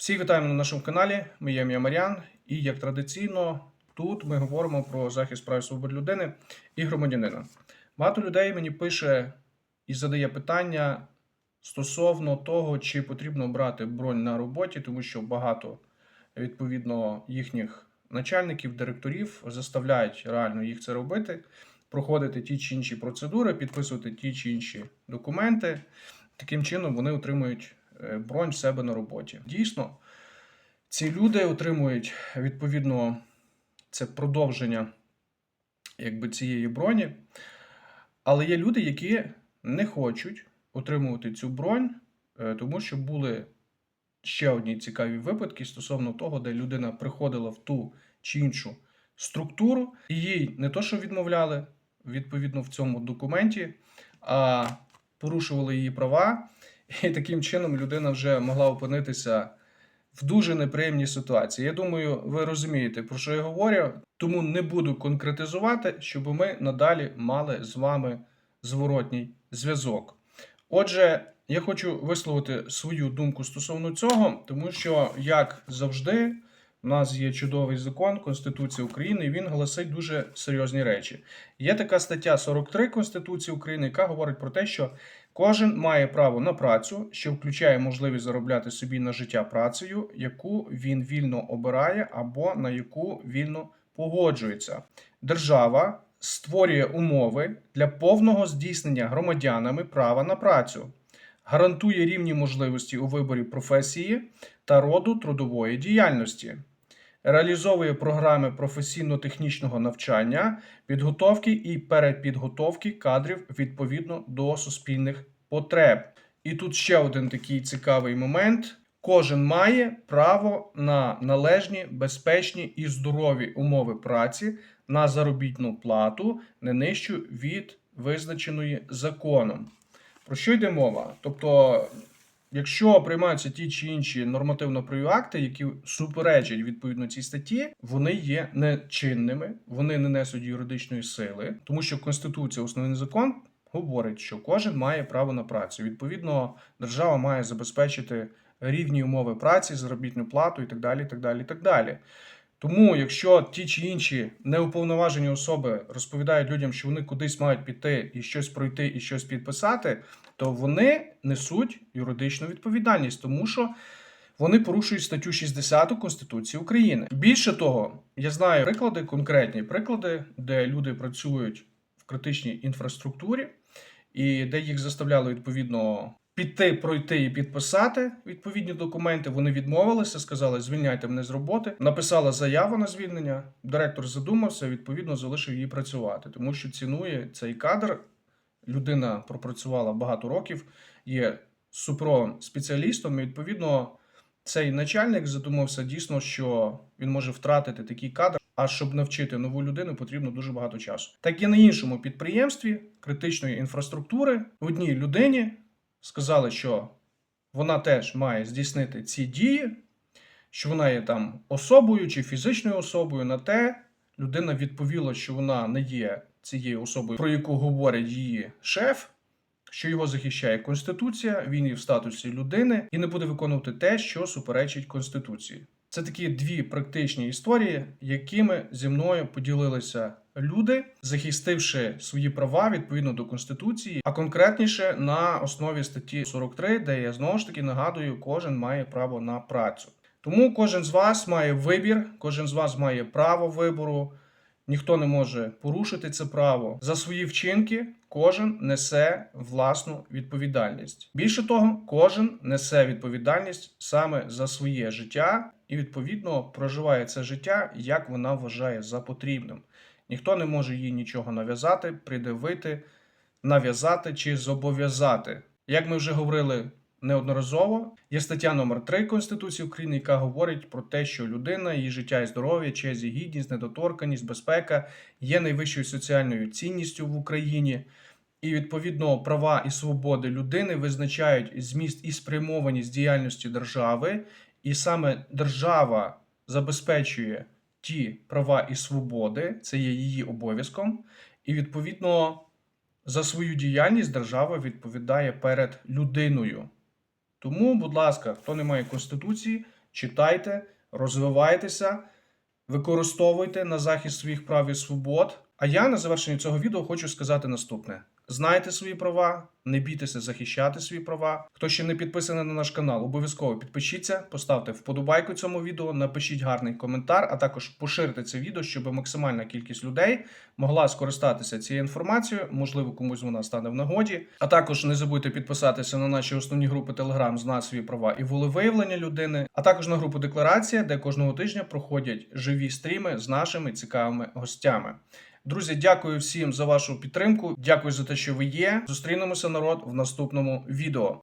Всіх вітаємо на нашому каналі. Моє ім'я Мар'ян. І як традиційно, тут ми говоримо про захист прав і свобод людини і громадянина. Багато людей мені пише і задає питання стосовно того, чи потрібно брати бронь на роботі, тому що багато відповідно їхніх начальників, директорів заставляють реально їх це робити, проходити ті чи інші процедури, підписувати ті чи інші документи. Таким чином вони отримують бронь в себе на роботі. Дійсно, ці люди отримують відповідно це продовження якби, цієї броні. Але є люди, які не хочуть отримувати цю бронь, е, тому що були ще одні цікаві випадки стосовно того, де людина приходила в ту чи іншу структуру, і їй не то, що відмовляли відповідно в цьому документі, а порушували її права. І таким чином людина вже могла опинитися в дуже неприємній ситуації. Я думаю, ви розумієте, про що я говорю, тому не буду конкретизувати, щоб ми надалі мали з вами зворотній зв'язок. Отже, я хочу висловити свою думку стосовно цього, тому що, як завжди, у нас є чудовий закон Конституція України, і він гласить дуже серйозні речі. Є така стаття 43 Конституції України, яка говорить про те, що кожен має право на працю, що включає можливість заробляти собі на життя працею, яку він вільно обирає або на яку вільно погоджується. Держава створює умови для повного здійснення громадянами права на працю, гарантує рівні можливості у виборі професії та роду трудової діяльності, реалізовує програми професійно-технічного навчання, підготовки і перепідготовки кадрів відповідно до суспільних потреб. І тут ще один такий цікавий момент. Кожен має право на належні, безпечні і здорові умови праці на заробітну плату не нижчу від визначеної законом. Про що йде мова? Тобто, якщо приймаються ті чи інші нормативно-правові акти, які суперечать відповідно цій статті, вони є нечинними, вони не несуть юридичної сили, тому що Конституція, основний закон, говорить, що кожен має право на працю. Відповідно, держава має забезпечити рівні умови праці, заробітну плату і так далі. так далі, так далі. Тому, якщо ті чи інші неуповноважені особи розповідають людям, що вони кудись мають піти і щось пройти, і щось підписати, то вони несуть юридичну відповідальність, тому що вони порушують статтю 60 Конституції України. Більше того, я знаю приклади, конкретні приклади, де люди працюють в критичній інфраструктурі, і де їх заставляли відповідно піти, пройти і підписати відповідні документи. Вони відмовилися, сказали, звільняйте мене з роботи. Написала заяву на звільнення. Директор задумався, відповідно залишив її працювати, тому що цінує цей кадр. Людина пропрацювала багато років, є суперовим спеціалістом. І відповідно, цей начальник задумався дійсно, що він може втратити такий кадр. А щоб навчити нову людину, потрібно дуже багато часу. Так і на іншому підприємстві критичної інфраструктури одній людині сказали, що вона теж має здійснити ці дії, що вона є там особою чи фізичною особою. На те людина відповіла, що вона не є цією особою, про яку говорить її шеф. Що його захищає Конституція, він є в статусі людини і не буде виконувати те, що суперечить Конституції. Це такі дві практичні історії, якими зі мною поділилися люди, захистивши свої права відповідно до конституції, а конкретніше на основі статті 43, де я знову ж таки нагадую, кожен має право на працю. Тому кожен з вас має вибір, кожен з вас має право вибору. Ніхто не може порушити це право за свої вчинки. Кожен несе власну відповідальність. Більше того, кожен несе відповідальність саме за своє життя і відповідно проживає це життя, як вона вважає за потрібним. Ніхто не може їй нічого нав'язати, придивити, нав'язати чи зобов'язати. Як ми вже говорили неодноразово, є стаття номер 3 Конституції України, яка говорить про те, що людина, її життя і здоров'я, честь і гідність, недоторканість, безпека є найвищою соціальною цінністю в Україні. І відповідно права і свободи людини визначають зміст і спрямованість діяльності держави, і саме держава забезпечує ті права і свободи, це є її обов'язком, і відповідно за свою діяльність держава відповідає перед людиною. Тому, будь ласка, хто не має конституції, читайте, розвивайтеся, використовуйте на захист своїх прав і свобод. А я на завершенні цього відео хочу сказати наступне: знайте свої права, не бійтеся захищати свої права. Хто ще не підписаний на наш канал, обов'язково підпишіться, поставте вподобайку цьому відео, напишіть гарний коментар, а також поширте це відео, щоб максимальна кількість людей могла скористатися цією інформацією. Можливо, комусь вона стане в нагоді. А також не забудьте підписатися на наші основні групи Telegram «Знай свої права і волевиявлення людини, а також на групу Декларація, де кожного тижня проходять живі стріми з нашими цікавими гостями. Друзі, дякую всім за вашу підтримку. Дякую за те, що ви є. Зустрінемося народ в наступному відео.